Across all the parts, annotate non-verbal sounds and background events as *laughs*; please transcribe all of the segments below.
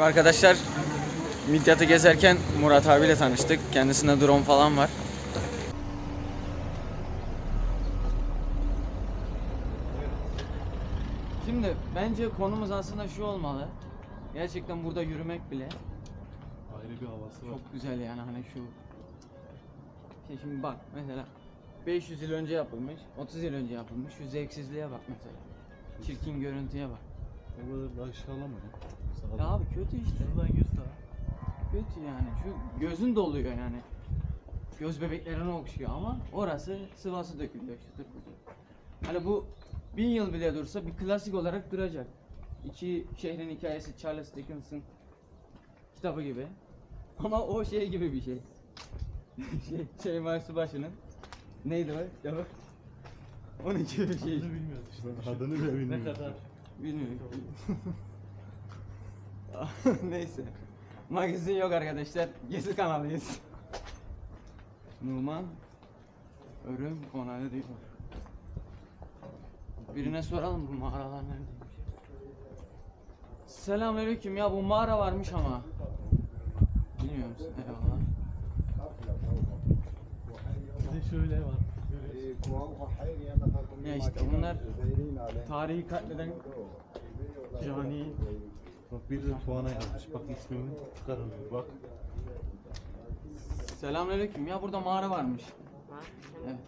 Merhaba arkadaşlar. Midyat'ı gezerken Murat abiyle tanıştık. Kendisinde drone falan var. Şimdi bence konumuz aslında şu olmalı. Gerçekten burada yürümek bile Ayrı bir havası var. çok güzel yani hani şu şey şimdi bak mesela 500 yıl önce yapılmış, 30 yıl önce yapılmış. Şu zevksizliğe bak mesela. Çirkin görüntüye bak. O kadar da aşağılama ya. Abi kötü işte. Şuradan yüz daha. Kötü yani. Şu gözün doluyor yani. Göz bebeklerini okşuyor ama orası sıvası dökülüyor şudur budur. Hani bu bin yıl bile dursa bir klasik olarak duracak. İki şehrin hikayesi Charles Dickens'ın kitabı gibi. *laughs* Ama o şey gibi bir şey. *laughs* şey Şeyma Subaşı'nın neydi o kitabı? Onun gibi bir şey. İşte. Adını bile bilmiyoruz. Ne kadar? Bilmiyorum. *laughs* Neyse. Magazin yok arkadaşlar. Gezi kanalıyız. Numan Örüm konağı diyor. Birine soralım bu mağaralar neredeymiş. Selamünaleyküm ya bu mağara varmış ama. Bilmiyor musun? Eyvallah. Bir de şöyle var. Ya işte bunlar tarihi katleden cani Bak bir de puana yazmış. Bak ismimi çıkarın. Bak. Selamünaleyküm. Ya burada mağara varmış. Evet.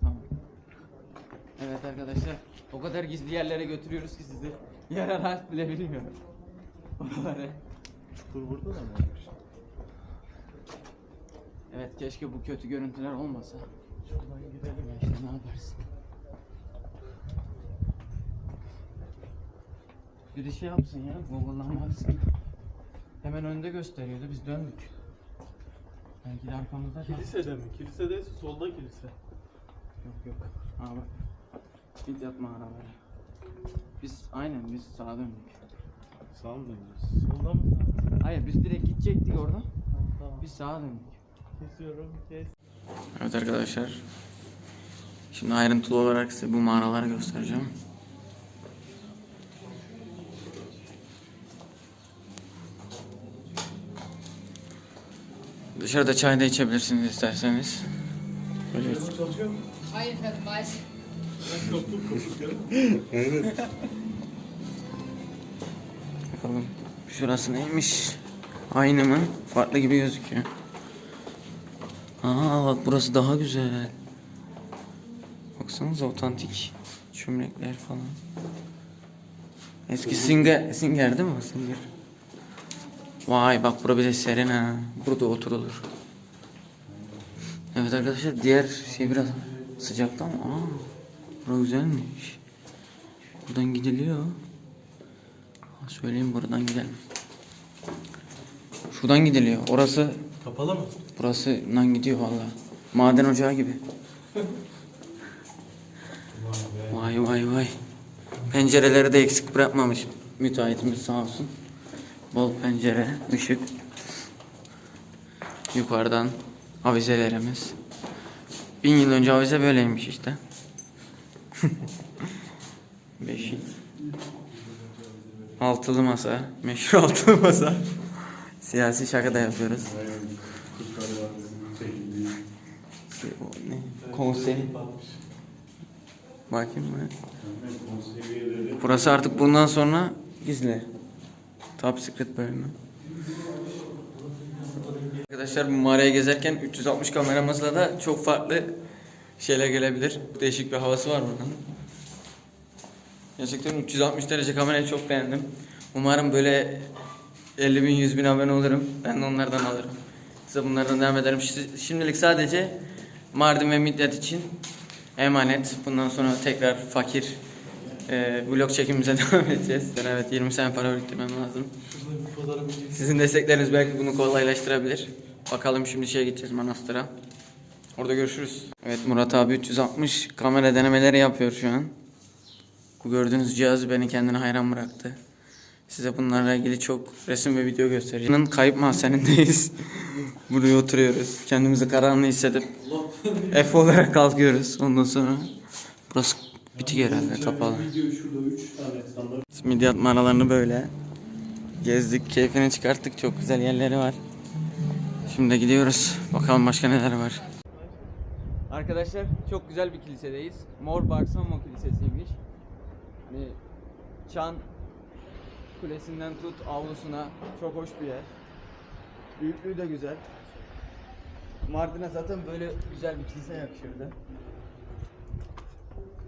Tamam. Evet arkadaşlar. O kadar gizli yerlere götürüyoruz ki sizi. *laughs* Yer araç bile bilmiyorum. Oraları. Çukur burada da mı varmış? Evet keşke bu kötü görüntüler olmasa. Şuradan gidelim. Ya işte ne yaparsın? Bir şey yapsın ya. Google'dan baksın. Hemen önde gösteriyordu. Biz döndük. Belki de arkamızda. Kilisede mi? Kilisede solda kilise. Yok yok. Ha bak. Git yatma araları. Biz aynen biz sağa döndük. Sağ mı döneceğiz? Solda mı? Hayır biz direkt gidecektik oradan. Tamam. Biz sağa döndük. Kesiyorum. Kes. Evet arkadaşlar. Şimdi ayrıntılı olarak size bu mağaraları göstereceğim. Dışarıda çay da içebilirsiniz isterseniz. Böyle Hayır efendim maalesef. *laughs* bakalım. Şurası neymiş? Aynı mı? Farklı gibi gözüküyor. Aa bak burası daha güzel. Baksanıza otantik çömlekler falan. Eski Singer, Singer değil mi? Singer. Vay bak bura bir de serin ha. Burada oturulur. Evet arkadaşlar diğer şey biraz sıcakta ama aa, bura güzelmiş. Buradan gidiliyor. Ha, Söyleyeyim buradan gidelim. Şuradan gidiliyor. Orası Kapalı mı? Burasından gidiyor valla. Maden ocağı gibi. Vay vay vay. Pencereleri de eksik bırakmamış müteahhitimiz sağ olsun. Bol pencere, ışık. Yukarıdan avizelerimiz. Bin yıl önce avize böyleymiş işte. *laughs* Beşik. Altılı masa. Meşhur *laughs* altılı masa. Siyasi şaka da yapıyoruz. Şey, o ne? Konsey. Bakayım mı? Burası artık bundan sonra gizli. Top secret bölümü. Arkadaşlar bu mağaraya gezerken 360 kameramızla da çok farklı şeyler gelebilir. Değişik bir havası var buranın. Gerçekten 360 derece kamerayı çok beğendim. Umarım böyle 50 bin 100 bin abone olurum. Ben de onlardan alırım. Size bunlardan devam ederim. Şi- Şimdilik sadece Mardin ve Midyat için emanet. Bundan sonra tekrar fakir e, vlog çekimimize *laughs* devam edeceğiz. Ben evet 20 sene para biriktirmem lazım. Sizin destekleriniz belki bunu kolaylaştırabilir. Bakalım şimdi şeye gideceğiz Manastır'a. Orada görüşürüz. Evet Murat abi 360 kamera denemeleri yapıyor şu an. Bu gördüğünüz cihaz beni kendine hayran bıraktı. Size bunlarla ilgili çok resim ve video göstereceğim. Kayıp mahzenindeyiz. *laughs* Buraya oturuyoruz. Kendimizi karanlığı hissedip *laughs* F olarak kalkıyoruz. Ondan sonra burası Bitik herhalde kapalı. Video şurada 3 tane standart. Midyat mağaralarını böyle gezdik, keyfini çıkarttık. Çok güzel yerleri var. Şimdi gidiyoruz. Bakalım başka neler var. Arkadaşlar çok güzel bir kilisedeyiz. Mor Barsamo Kilisesi'ymiş. Hani Çan Kulesi'nden tut avlusuna çok hoş bir yer. Büyüklüğü de güzel. Mardin'e zaten böyle güzel bir kilise yakışırdı.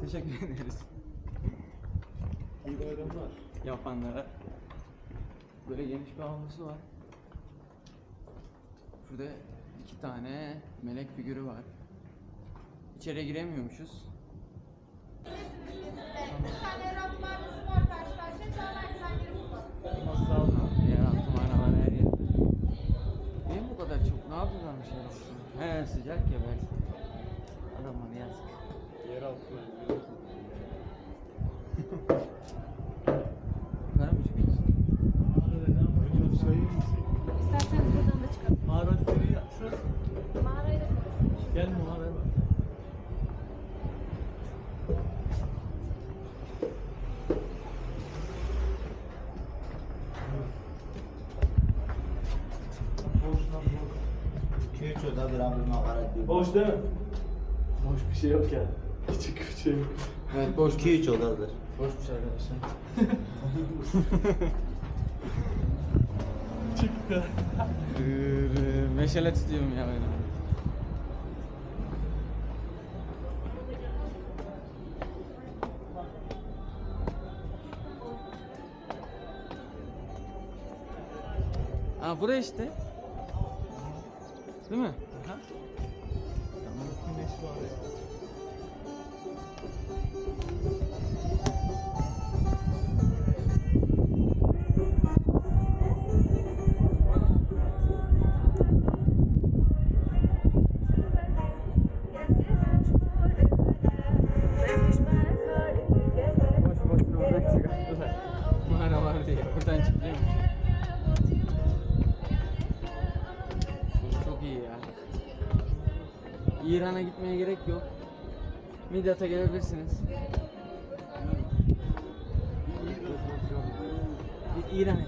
Teşekkür ederiz İyi bayramlar. yapanlara. Böyle geniş bir avlusu var. Şurada iki tane melek figürü var. İçeri giremiyormuşuz. Ama sağ olun. Yer altı mağaralar her yerde. Niye bu kadar çok? Ne yapıyorlarmış yer altında? He sıcak ya belki. Adamlar yazık. Yer altına. İsterseniz buradan da çıkalım. Mağara seri yapacağız. Mağarayı da Gel mağaraya Boş değil mi? Boş bir şey yok yani. Küçük bir şey yok. Evet boş. Küçük odadır. Boşmuş arkadaşlar. *laughs* Çıktı. Meşale tutuyorum ya böyle. Aa buraya işte. Değil mi? Aha. Güneş var İran'a gitmeye gerek yok. Midyat'a gelebilirsiniz. Bir İran.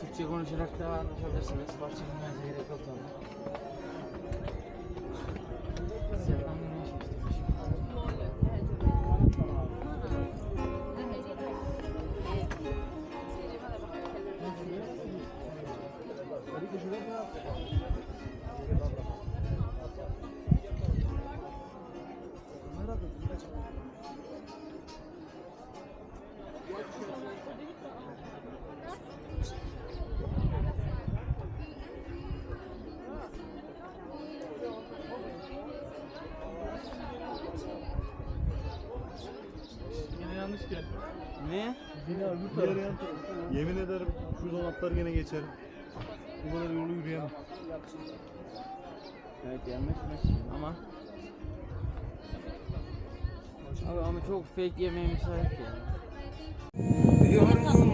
Türkçe konuşarak da anlaşabilirsiniz. Parça bilmenize gerek yok tabii. Ne? Yine öbür taraf. Yemin ederim şu donatlar gene geçer. Bu kadar yolu yürüyemem. Evet mı? Ama Abi ama çok fake yemeğe müsait ya. Yorgun